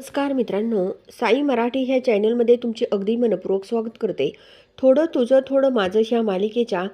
नमस्कार मित्रांनो साई मराठी ह्या चॅनलमध्ये तुमचे अगदी मनपूर्वक स्वागत करते. थोडं तुझं थोडं माझं ह्या मालिकेच्या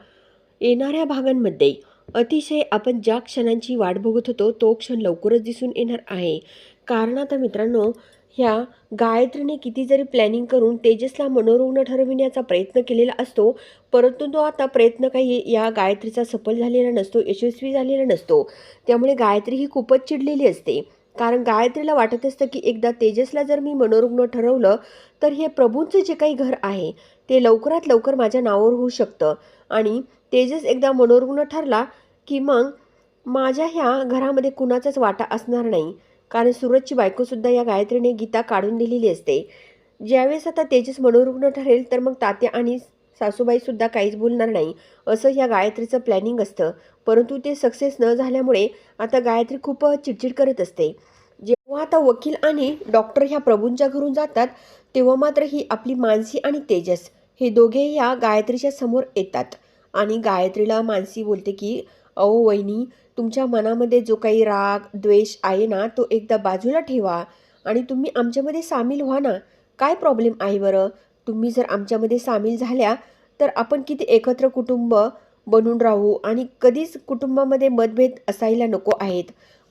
येणाऱ्या भागांमध्ये. अतिशय आपण ज्या क्षणांची वाट बघत होतो तो क्षण लवकरच दिसून येणार आहे. कारण आता मित्रांनो ह्या गायत्रीने किती जरी प्लॅनिंग करून तेजसला मनोरुग्ण ठरविण्याचा प्रयत्न केलेला असतो परंतु तो आता प्रयत्न काही या गायत्रीचा सफल झालेला नसतो यशस्वी झालेला नसतो. त्यामुळे गायत्री ही खूपच चिडलेली असते. कारण गायत्रीला वाटत असतं की एकदा तेजसला जर मी मनोरुग्ण ठरवलं तर हे प्रभूंचं जे काही घर आहे ते लवकरात लवकर माझ्या नावावर होऊ शकतं. आणि तेजस एकदा मनोरुग्ण ठरला की मग माझ्या ह्या घरामध्ये कुणाचाच वाटा असणार नाही. कारण सूरजची बायकोसुद्धा या गायत्रीने गीता काढून दिलेली असते. ज्यावेळेस आता तेजस मनोरुग्ण ठरेल तर मग तात्या आणि सासूबाईसुद्धा काहीच बोलणार नाही असं या गायत्रीचं प्लॅनिंग असतं. परंतु ते सक्सेस न झाल्यामुळे आता गायत्री खूप चिडचिड करत असते. जेव्हा आता वकील आणि डॉक्टर ह्या प्रभूंच्या घरून जातात तेव्हा मात्र ही आपली मानसी आणि तेजस हे दोघे या गायत्रीच्या समोर येतात. आणि गायत्रीला मानसी बोलते की अहो वहिनी तुमच्या मनामध्ये जो काही राग द्वेष आहे ना तो एकदा बाजूला ठेवा. आणि तुम्ही आमच्यामध्ये सामील व्हा ना. काय प्रॉब्लेम आहे बरं? तुम्ही जर आमच्यामध्ये सामील झाल्या तर आपण किती एकत्र कुटुंब बनून राहू आणि कधीच कुटुंबामध्ये मतभेद असायला नको आहेत.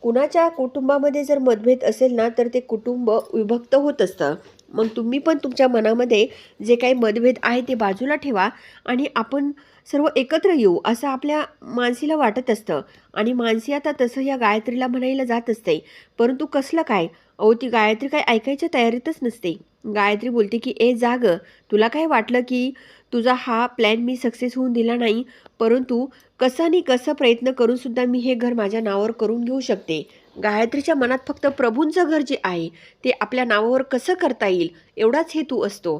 कुणाच्या कुटुंबामध्ये जर मतभेद असेल ना तर ते कुटुंब विभक्त होत असतं. मग तुम्ही पण तुमच्या मनामध्ये जे काही मतभेद आहे ते बाजूला ठेवा आणि आपण सर्व एकत्र येऊ असं आपल्या मानसीला वाटत असतं. आणि मानसी आता तसं या गायत्रीला म्हणायला जात असते. परंतु कसलं काय? अहो ती गायत्री काय ऐकायच्या तयारीतच नसते. गायत्री बोलते की ए जाग. तुला काय वाटलं की तुझा हा प्लॅन मी सक्सेस होऊन दिला नाही परंतु कसं कसं प्रयत्न करूनसुद्धा मी हे घर माझ्या नावावर करून घेऊ शकते? गायत्रीच्या मनात फक्त प्रभूंचं घर जे आहे ते आपल्या नावावर कसं करता येईल एवढाच हेतू असतो.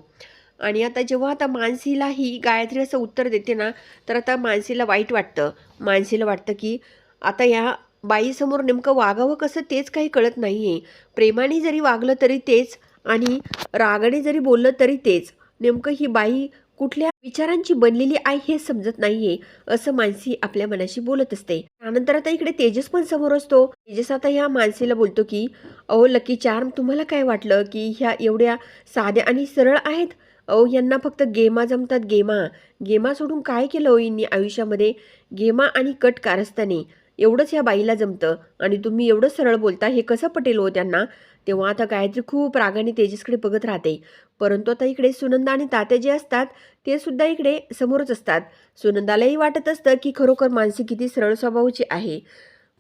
आणि आता जेव्हा आता मानसीला ही गायत्री असं उत्तर देते ना तर आता मानसीला वाईट वाटतं. मानसीला वाटतं की आता या बाईसमोर नेमकं वागावं कसं तेच काही कळत नाही आहे प्रेमाने जरी वागलं तरी तेच आणि रागाने जरी बोललं तरी तेच. नेमकं ही बाई कुठल्या विचारांची बनलेली आहे हे समजत नाहीये असं मानसी आपल्या मनाशी बोलत असते. त्यानंतर आता इकडे तेजस पण समोर असतो. तेजस आता ह्या मानसीला बोलतो की अहो लकी चार्म तुम्हाला काय वाटलं की ह्या एवढ्या साध्या आणि सरळ आहेत? अहो यांना फक्त गेमा जमतात गेमा. गेमा सोडून काय केलं हो यांनी आयुष्यामध्ये? गेमा आणि कट कारस्थाने. एवढंच ह्या बाईला जमतं. आणि तुम्ही एवढं सरळ बोलता हे कसं पटेल हो त्यांना? तेव्हा आता गायत्री खूप रागाने तेजसकडे बघत राहते. परंतु आता इकडे सुनंदा आणि तात्या जे असतात ते सुद्धा इकडे समोरच असतात. सुनंदालाही वाटत असतं की खरोखर मानसी किती सरळ स्वभावाची आहे.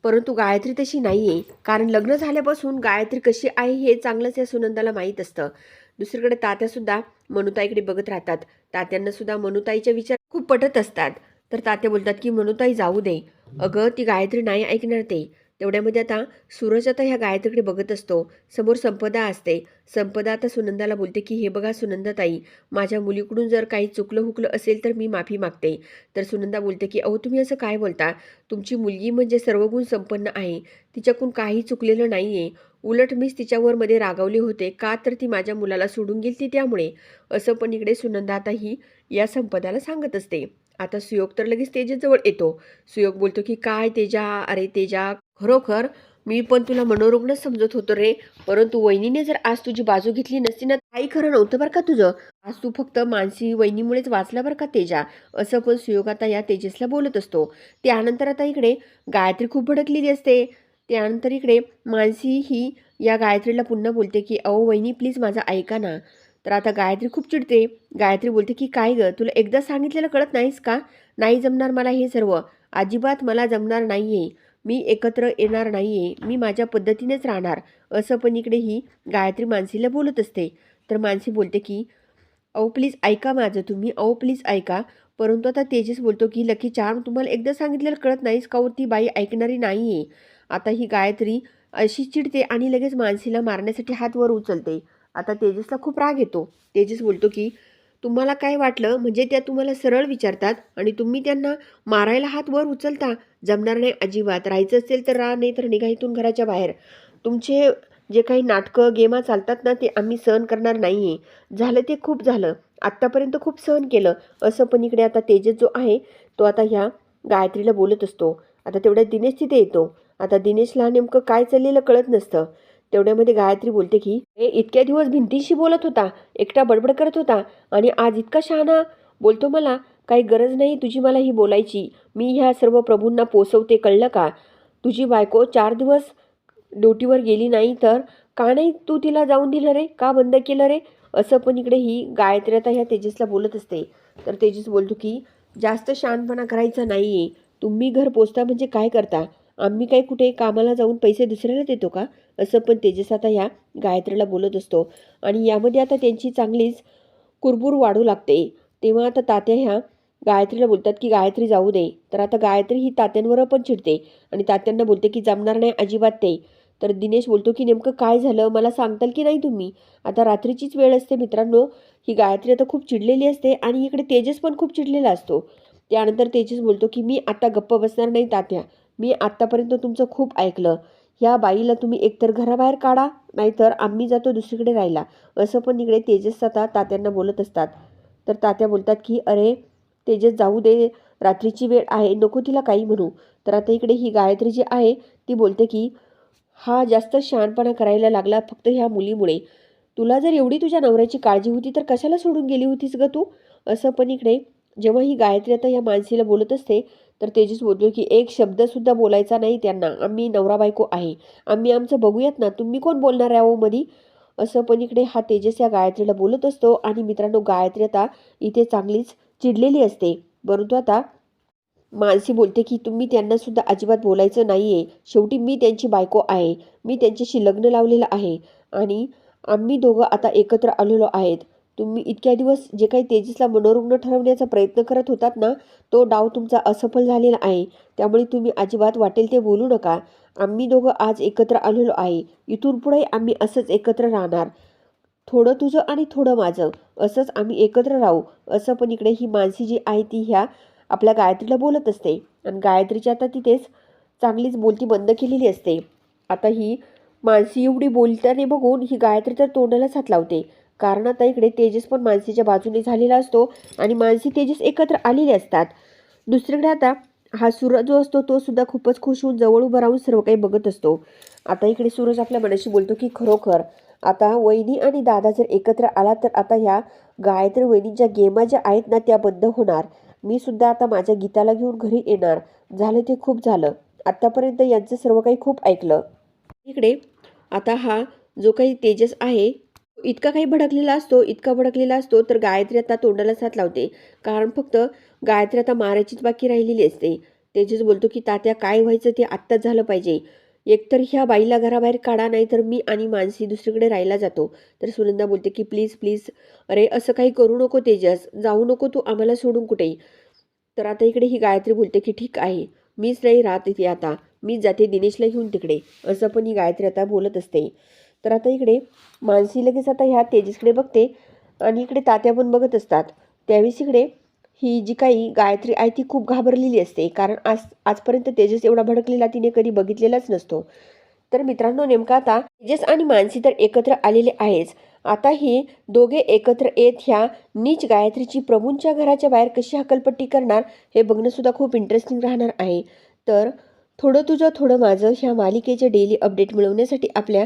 परंतु गायत्री तशी नाही आहे कारण लग्न झाल्यापासून गायत्री कशी आहे हे चांगलंच या सुनंदाला माहीत असतं. दुसरीकडे तात्यासुद्धा मनुताईकडे बघत राहतात. तात्यांनासुद्धा मनुताईच्या विचार खूप पटत असतात. तर तात्या बोलतात की मनुताई जाऊ दे. अगं ती गायत्री नाही ऐकणार ते. तेवढ्यामध्ये आता सूरज आता ह्या गायत्रीकडे बघत असतो. समोर संपदा असते. संपदा आता सुनंदाला बोलते की हे बघा सुनंदाताई माझ्या मुलीकडून जर काही चुकलं हुकलं असेल तर मी माफी मागते. तर सुनंदा बोलते की अहो तुम्ही असं काय बोलता? तुमची मुलगी म्हणजे सर्वगुण संपन्न आहे. तिच्याकडून काही चुकलेलं नाही आहे उलट मीच तिच्यावर मध्ये रागावले होते. का तर ती माझ्या मुलाला सोडून गेली त्यामुळे. असं पण इकडे सुनंदा आता ही या संपदाला सांगत असते. आता सुयोग तर लगेच तेजाजवळ येतो. सुयोग बोलतो की काय तेजा? अरे तेजा खरोखर मी पण तुला मनोरुग्ण समजत होतो रे. परंतु वहिनीने जर आज तुझी बाजू घेतली नसती ना काही खरं नव्हतं बरं का तुझं? आज तू फक्त मानसी वहिनीमुळेच वाचला बरं का तेजा? असं पण सुयोग आता या तेजसला बोलत असतो. त्यानंतर आता इकडे गायत्री खूप भडकलेली असते. त्यानंतर इकडे मानसी ही या गायत्रीला पुन्हा बोलते की अहो वहिनी प्लीज माझा ऐका ना. तर आता गायत्री खूप चिडते. गायत्री बोलते की काय गं तुला एकदा सांगितलेलं कळत नाहीस का? नाही जमणार मला हे सर्व. अजिबात मला जमणार नाही आहे मी एकत्र येणार नाही आहे मी माझ्या पद्धतीनेच राहणार. असं पण इकडे ही गायत्री मानसीला बोलत असते. तर मानसी बोलते की अहो प्लीज ऐका माझं. तुम्ही अहो प्लीज ऐका. परंतु आता तेजस बोलतो की लकी चार्म तुम्हाला एकदा सांगितलेलं कळत नाहीस का हो? ती बाई ऐकणारी नाही आहे आता ही गायत्री अशी चिडते आणि लगेच मानसीला मारण्यासाठी हात वर उचलते. आता तेजसला खूप राग येतो. तेजस बोलतो की तुम्हाला काय वाटलं? म्हणजे त्या तुम्हाला सरळ विचारतात आणि तुम्ही त्यांना मारायला हात वर उचलता. जमणार नाही अजिबात. राहायचं असेल तर राहा नाही तर निघा इथून घराच्या बाहेर. तुमचे जे काही नाटकं गेमा चालतात ना ते आम्ही सहन करणार नाही आहे झालं ते खूप झालं. आत्तापर्यंत खूप सहन केलं. असं पण इकडे आता तेजस जो आहे तो आता ह्या गायत्रीला बोलत असतो. आता तेवढ्यात दिनेश तिथे येतो. आता दिनेशला नेमकं काय चाललेलं कळत नसतं. तेवढ्यामध्ये गायत्री बोलते की ए इतक्या दिवस भिंतीशी बोलत होता एकटा बडबड करत होता आणि आज इतका शहाणा? बोलतो मला काही गरज नाही तुझी मला ही बोलायची. मी ह्या सर्व प्रभूंना पोचवते कळलं का? तुझी बायको चार दिवस ड्युटीवर गेली नाही तर का नाही तू तिला जाऊन दिलं रे? का बंद केलं रे? असं पण इकडे ही गायत्री आता ह्या तेजसला बोलत असते. तर तेजस बोलतो की जास्त शहाणपणा करायचा नाही आहे तुम्ही घर पोचता म्हणजे काय करता? आम्ही काही कुठे कामाला जाऊन पैसे दुसऱ्याला देतो का? असं पण तेजस आता ह्या गायत्रीला बोलत असतो. आणि यामध्ये आता त्यांची चांगलीच कुरबुर वाढू लागते. तेव्हा आता तात्या ह्या गायत्रीला बोलतात की गायत्री जाऊ दे. तर आता गायत्री ही तात्यांवर पण चिडते आणि तात्यांना बोलते की जमणार नाही अजिबात ते. तर दिनेश बोलतो की नेमकं काय झालं? मला सांगताल की नाही तुम्ही? आता रात्रीचीच वेळ असते मित्रांनो. ही गायत्री आता खूप चिडलेली असते आणि इकडे तेजस पण खूप चिडलेला असतो. त्यानंतर तेजस बोलतो की मी आता गप्प बसणार नाही तात्या. मी आत्तापर्यंत तुमचं खूप ऐकलं. ह्या बाईला तुम्ही एकतर घराबाहेर काढा नाहीतर आम्ही जातो दुसरीकडे राहिला असं पण इकडे तेजस आता तात्यांना बोलत असतात. तर तात्या बोलतात की अरे तेजस जाऊ दे रात्रीची वेळ आहे नको तिला काही म्हणू. तर आता इकडे ही गायत्री जी आहे ती बोलते की हा जास्त शहाणपणा करायला लागला फक्त ह्या मुलीमुळे. तुला जर एवढी तुझ्या नवऱ्याची काळजी होती तर कशाला सोडून गेली होतीस ग तू? असं पण इकडे जेव्हा ही गायत्री आता या माणसीला बोलत असते तर तेजस बोलतो की एक शब्दसुद्धा बोलायचा नाही त्यांना. आम्ही नवरा बायको आहे. आम्ही आमचं बघूयात ना. तुम्ही कोण बोलणार आहे अहो मधी? असं पण इकडे हा तेजस या गायत्रीला बोलत असतो आणि मित्रांनो गायत्री आता इथे चांगलीच चिडलेली असते. परंतु आता मानसी बोलते की तुम्ही त्यांना सुद्धा अजिबात बोलायचं नाही आहे शेवटी मी त्यांची बायको आहे. मी त्यांच्याशी लग्न लावलेलं आहे. आणि आम्ही दोघं आता एकत्र आलेलो आहेत. तुम्ही इतक्या दिवस जे काही तेजसला मनोरुग्ण ठरवण्याचा प्रयत्न करत होतात ना तो डाव तुमचा असफल झालेला आहे. त्यामुळे तुम्ही अजिबात वाटेल ते बोलू नका. आम्ही दोघं आज एकत्र आलेलो आहे. इथून पुढे आम्ही असंच एकत्र राहणार. थोडं तुझं आणि थोडं माझं. असंच आम्ही एकत्र राहू. असं पण इकडे ही मानसी जी आहे ती ह्या आपल्या गायत्रीला बोलत असते. आणि गायत्रीची आता तिथेच चांगलीच बोलती बंद केलेली असते. आता ही मानसी एवढी बोलताना बघून ही गायत्री तर तोंडालाच हात लावते. कारण आता इकडे तेजस पण मानसीच्या बाजूने झालेला असतो आणि मानसी तेजस एकत्र आलेले असतात. दुसरीकडे आता हा सूरज जो असतो तो सुद्धा खूपच खुश होऊन जवळ उभं राहून सर्व काही बघत असतो. आता इकडे सूरज आपल्या मनाशी बोलतो की खरोखर आता वहिनी आणि दादा जर एकत्र आला तर आता ह्या गायत्री वहिनींच्या गेमा ज्या आहेत ना त्या बंद होणार. मी सुद्धा आता माझ्या गीताला घेऊन घरी येणार. झालं ते खूप झालं. आत्तापर्यंत यांचं सर्व काही खूप ऐकलं. इकडे आता हा जो काही तेजस आहे इतका काही भडकलेला असतो इतका भडकलेला असतो तर गायत्री आता तोंडाला साथ लावते. कारण फक्त गायत्री आता मारायचीच बाकी राहिलेली असते. तेजस बोलतो की तात्या काय व्हायचं ते आत्ताच झालं पाहिजे. एकतर ह्या बाईला घराबाहेर काढा नाही तर मी आणि मानसी दुसरीकडे राहायला जातो. तर सुनंदा बोलते की प्लीज प्लीज. अरे असं काही करू नको तेजस. जाऊ नको तू आम्हाला सोडून कुठेही. तर आता इकडे ही गायत्री बोलते की ठीक आहे. मीच नाही राहत इथे आता. मीच जाते दिनेशला घेऊन तिकडे. असं पण ही गायत्री आता बोलत असते. तर आता इकडे मानसी लगेच आता ह्या तेजसकडे बघते आणि इकडे तात्या पण बघत असतात. त्यावेळेस इकडे ही जी काही गायत्री आहे ती खूप घाबरलेली असते. कारण आज आजपर्यंत तेजस एवढा भडकलेला तिने कधी बघितलेलाच नसतो. तर मित्रांनो नेमका आता तेजस आणि मानसी तर एकत्र आलेले आहेच. आता ही दोघे एकत्र येत ह्या नीच गायत्रीची प्रभूंच्या घराच्या बाहेर कशी हकलपट्टी करणार हे बघणंसुद्धा खूप इंटरेस्टिंग राहणार आहे. तर थोडं तुझं थोडं माझं ह्या मालिकेचे डेली अपडेट मिळवण्यासाठी आपल्या